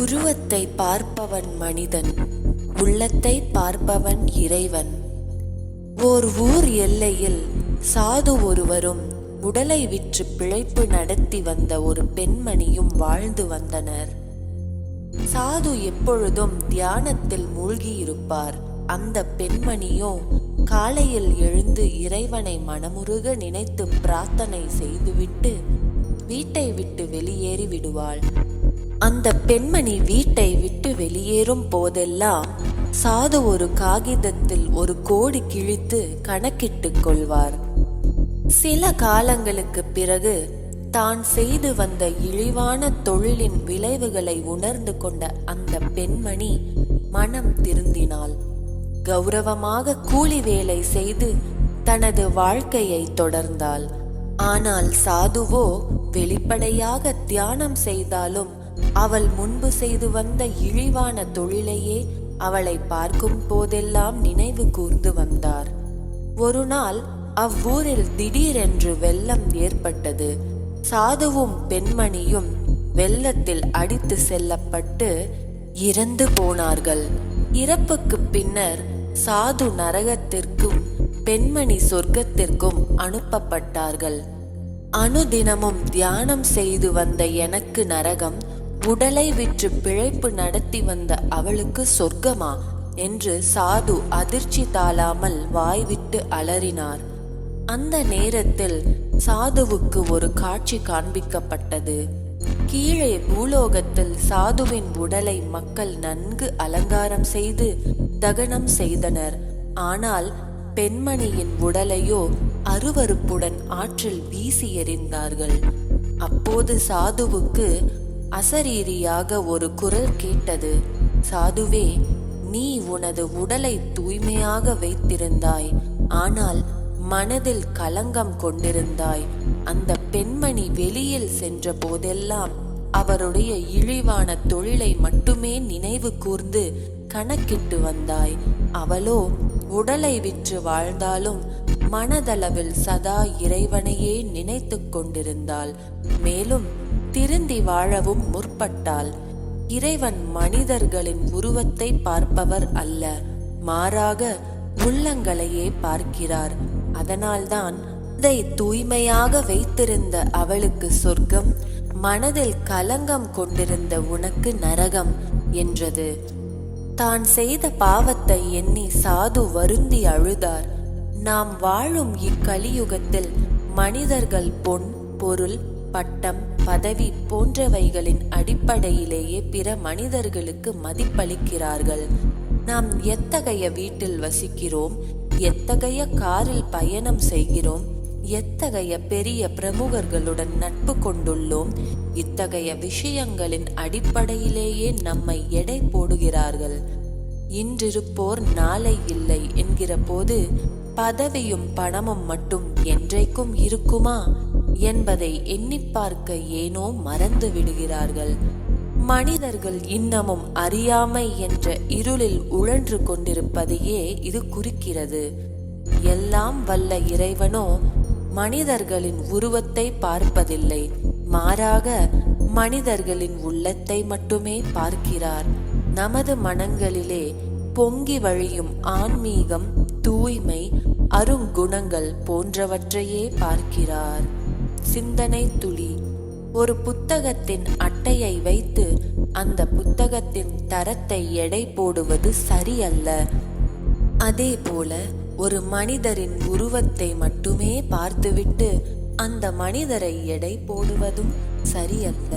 உருவத்தை பார்ப்பவன் மனிதன் உள்ளத்தை பார்ப்பவன் இறைவன். ஓர் ஊர் எல்லையில் சாது ஒருவரும் உடலை விற்று பிழைப்பு நடத்தி வந்த ஒரு பெண்மணியும் வாழ்ந்து வந்தனர். சாது எப்பொழுதும் தியானத்தில் மூழ்கியிருப்பார். அந்த பெண்மணியோ காலையில் எழுந்து இறைவனை மனமுருக நினைத்து பிரார்த்தனை செய்துவிட்டு வீட்டை விட்டு வெளியேறி விடுவாள் அந்த பெண்மணி வீட்டை விட்டு வெளியேறும் போதெல்லாம் சாது ஒரு காகிதத்தில் ஒரு கோடி கிழித்து கணக்கிட்டுக் கொள்வார். சில காலங்களுக்கு பிறகு தான் செய்து வந்த இழிவான தொழிலின் விளைவுகளை உணர்ந்து கொண்ட அந்த பெண்மணி மனம் திருந்தினாள். கௌரவமாக கூலி வேலை செய்து தனது வாழ்க்கையை தொடர்ந்தாள். ஆனால் சாதுவோ வெளிப்படையாக தியானம் செய்தாலும் அவள் முன்பு செய்து வந்த இழிவான தொழிலையே அவளை பார்க்கும் போதெல்லாம் நினைவு கூர்ந்து வந்தார். ஒரு நாள் அவ்வூரில் திடீரென்று வெள்ளம் ஏற்பட்டது. சாதுவும் பெண்மணியும் வெள்ளத்தில் அடித்து செல்லப்பட்டு இறந்து போனார்கள். இறப்புக்கு பின்னர் சாது நரகத்திற்கும் பெண்மணி சொர்க்கத்திற்கும் அனுப்பப்பட்டார்கள். அனுதினமும் தியானம் செய்து வந்த எனக்கு நரகம் உடலை விற்று பிழைப்பு நடத்தி வந்த அவளுக்கு சொர்க்கமா? என்று சாது அதிர்ச்சி தாழாமல் வாய்விட்டு அலறினார். அந்த நேரத்தில் சாதுவுக்கு ஒரு காட்சி காண்பிக்கப்பட்டது. கீழே பூலோகத்தில் சாதுவின் உடலை மக்கள் நன்கு அலங்காரம் செய்து தகனம் செய்தனர். ஆனால் பெண்மணியின் உடலையோ அருவருப்புடன் ஆற்றில் வீசி எறிந்தார்கள். அப்போது சாதுவுக்கு அசரீரியாக ஒரு குரல் கேட்டது. சாதுவே நீ உனது உடலை தூய்மையாக வைத்திருந்தாய். ஆனால் மனதில் கலங்கம் கொண்டிருந்தாய். அந்த பெண்மணி வெளியில் சென்ற போதெல்லாம் அவருடைய இழிவான தொழிலை மட்டுமே நினைவு கூர்ந்து கணக்கிட்டு வந்தாய். அவளோ உடலை விற்று வாழ்ந்தாலும் மனதளவில் சதா இறைவனையே நினைத்து கொண்டிருந்தாள். மேலும் திருந்தி வாழவும் முற்பட்டாள் இறைவன் மனிதர்களின் உருவத்தை பார்ப்பவர் அல்ல மாறாக உள்ளங்களையே பார்க்கிறார். அதனால்தான் அதை தூய்மையாக வைத்திருந்த அவளுக்கு சொர்க்கம் மனதில் கலங்கம் கொண்டிருந்த உனக்கு நரகம் என்றது. தான் செய்த பாவத்தை எண்ணி சாது வருந்தி அழுதார். நாம் வாழும் இக்கலியுகத்தில் மனிதர்கள் பொன் பொருள் பட்டம் பதவி போன்றவைகளின் அடிப்படையிலேயே பிற மனிதர்களுக்கு மதிப்பளிக்கிறார்கள். நாம் எத்தகைய வீட்டில் வசிக்கிறோம்? எத்தகைய காரில் பயணம் செய்கிறோம்? எத்தகைய பெரிய பிரமுகர்களுடன் நட்பு கொண்டுள்ளோம்? இத்தகைய விஷயங்களின் அடிப்படையிலேயே நம்மை எடை போடுகிறார்கள். இன்றிருப்போர் நாளை இல்லை என்கிற போது பதவியும் பணமும் மட்டும் என்றைக்கும் இருக்குமா? என்பதை எண்ணி பார்க்க ஏனோ மறந்து விடுகிறார்கள். மனிதர்கள் இன்னமும் அறியாமை என்ற இருளில் உழன்று கொண்டிருப்பதையே இது குறிக்கிறது. எல்லாம் வல்ல இறைவனோ மனிதர்களின் உருவத்தை பார்ப்பதில்லை. மாறாக மனிதர்களின் உள்ளத்தை மட்டுமே பார்க்கிறார். நமது மனங்களிலே பொங்கி வழியும் ஆன்மீகம் தூய்மை அருங்குணங்கள் போன்றவற்றையே பார்க்கிறார். சிந்தனை துளி. ஒரு புத்தகத்தின் அட்டையை வைத்து அந்த புத்தகத்தின் தரத்தை எடை போடுவது சரியல்ல. அதே போல ஒரு மனிதரின் உருவத்தை மட்டுமே பார்த்துவிட்டு அந்த மனிதரை எடை போடுவதும் சரியல்ல.